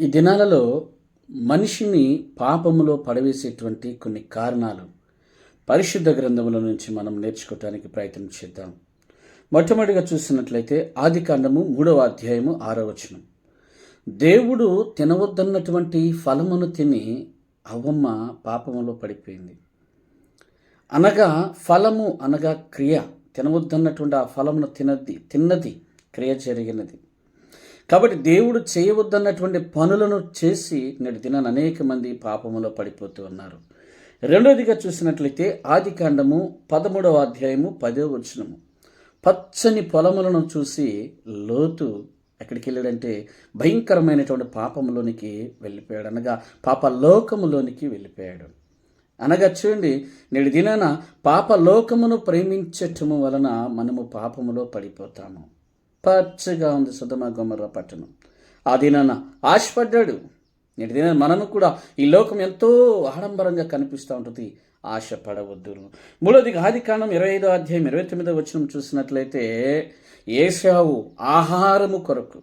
ఈ దినాలలో మనిషిని పాపములో పడవేసేటువంటి కొన్ని కారణాలు పరిశుద్ధ గ్రంథముల నుంచి మనం నేర్చుకోవటానికి ప్రయత్నం చేద్దాం. మొట్టమొదటిగా చూసినట్లయితే ఆది కాండము మూడవ అధ్యాయము ఆరో వచనం. దేవుడు తినవద్దన్నటువంటి ఫలమును తిని అవ్వమ్మ పాపములో పడిపోయింది. అనగా ఫలము అనగా క్రియ. తినవద్దన్నటువంటి ఆ ఫలమును తినది తిన్నది క్రియ జరిగినది. కాబట్టి దేవుడు చేయవద్దన్నటువంటి పనులను చేసి నేటి దినాన్ని అనేక మంది పాపములో పడిపోతూ ఉన్నారు. రెండోదిగా చూసినట్లయితే ఆది కాండము పదమూడవ అధ్యాయము పదో వచనము. పచ్చని పొలములను చూసి లోతు ఎక్కడికి వెళ్ళాడంటే భయంకరమైనటువంటి పాపంలోనికి వెళ్ళిపోయాడు. అనగా పాపలోకములోనికి వెళ్ళిపోయాడు. అనగా చూడండి నేడు దినాన పాపలోకమును ప్రేమించటము వలన మనము పాపములో పడిపోతాము. పచ్చగా ఉంది సుధమ గుమర్ర పట్టణం. ఆ దినాన ఆశపడ్డాడు. నేటి దినాన మనము కూడా ఈ లోకం ఎంతో ఆడంబరంగా కనిపిస్తూ ఉంటుంది. ఆశపడవద్దు మూడోది ఆది కాండం ఇరవై ఐదో అధ్యాయం ఇరవై తొమ్మిదో వచ్చిన చూసినట్లయితే ఏసావు ఆహారము కొరకు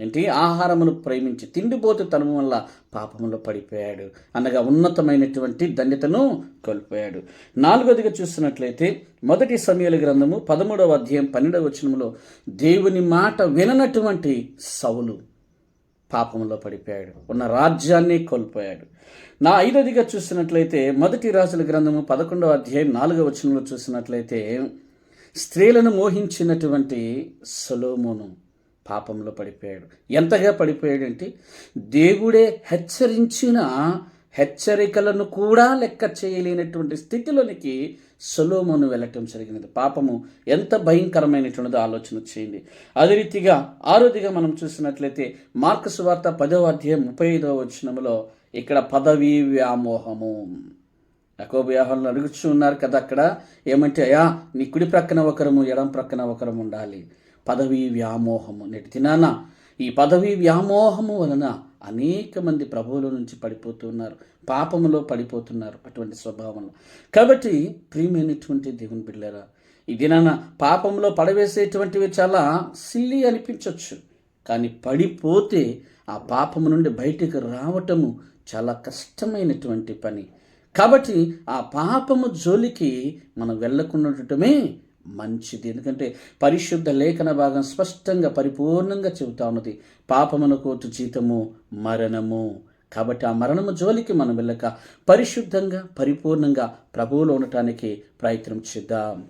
ఏంటి? ఆహారమును ప్రేమించి తిండిపోతు తనము వల్ల పాపములో పడిపోయాడు. అనగా ఉన్నతమైనటువంటి ధన్యతను కోల్పోయాడు. నాలుగోదిగా చూస్తున్నట్లయితే మొదటి సమయాల గ్రంథము పదమూడవ అధ్యాయం పన్నెండవ వచనంలో దేవుని మాట విననటువంటి సౌలు పాపంలో పడిపోయాడు. ఉన్న రాజ్యాన్ని కోల్పోయాడు. నా ఐదోదిగా చూసినట్లయితే మొదటి రాజుల గ్రంథము పదకొండవ అధ్యాయం నాలుగవ వచనంలో చూసినట్లయితే స్త్రీలను మోహించినటువంటి సొలోమోను పాపంలో పడిపోయాడు. ఎంతగా పడిపోయాడంటే దేవుడే హెచ్చరించిన హెచ్చరికలను కూడా లెక్క చేయలేనటువంటి స్థితిలోనికి సొలోమోను వెళ్ళటం జరిగినది. పాపము ఎంత భయంకరమైనటువంటిదో ఆలోచన చేయండి. అదే రీతిగా ఆరోదిగా మనం చూసినట్లయితే మార్కసు వార్త పదవ అధ్యాయం ముప్పై ఐదవ వచనంలో ఇక్కడ పదవీ వ్యామోహము. యాకోబు వ్యాహారంలో అడుగుచూ ఉన్నారు కదా అక్కడ. ఏమంటే అయా నీ కుడి ప్రక్కన ఒకరము ఎడం ప్రక్కన ఒకరము ఉండాలి. పదవీ వ్యామోహము నేటి దినాన ఈ పదవీ వ్యామోహము వలన అనేక మంది ప్రభువుల నుంచి పడిపోతున్నారు పాపములో పడిపోతున్నారు అటువంటి స్వభావంలో కాబట్టి ప్రియమైనటువంటి దేవుని బిడ్డరా ఈ దినాన పాపంలో పడవేసేటువంటివి చాలా సిల్లి అనిపించవచ్చు కానీ పడిపోతే ఆ పాపము నుండి బయటికి రావటము చాలా కష్టమైనటువంటి పని. కాబట్టి ఆ పాపము జోలికి మనం వెళ్ళకుండా మంచిది. ఎందుకంటే పరిశుద్ధ లేఖన భాగం స్పష్టంగా పరిపూర్ణంగా చెబుతా ఉన్నది. పాపమున కోటు జీతము మరణము. కాబట్టి ఆ మరణము జోలికి మనం వెళ్ళక పరిశుద్ధంగా పరిపూర్ణంగా ప్రభువులో ఉండటానికి ప్రయత్నం చేద్దాం.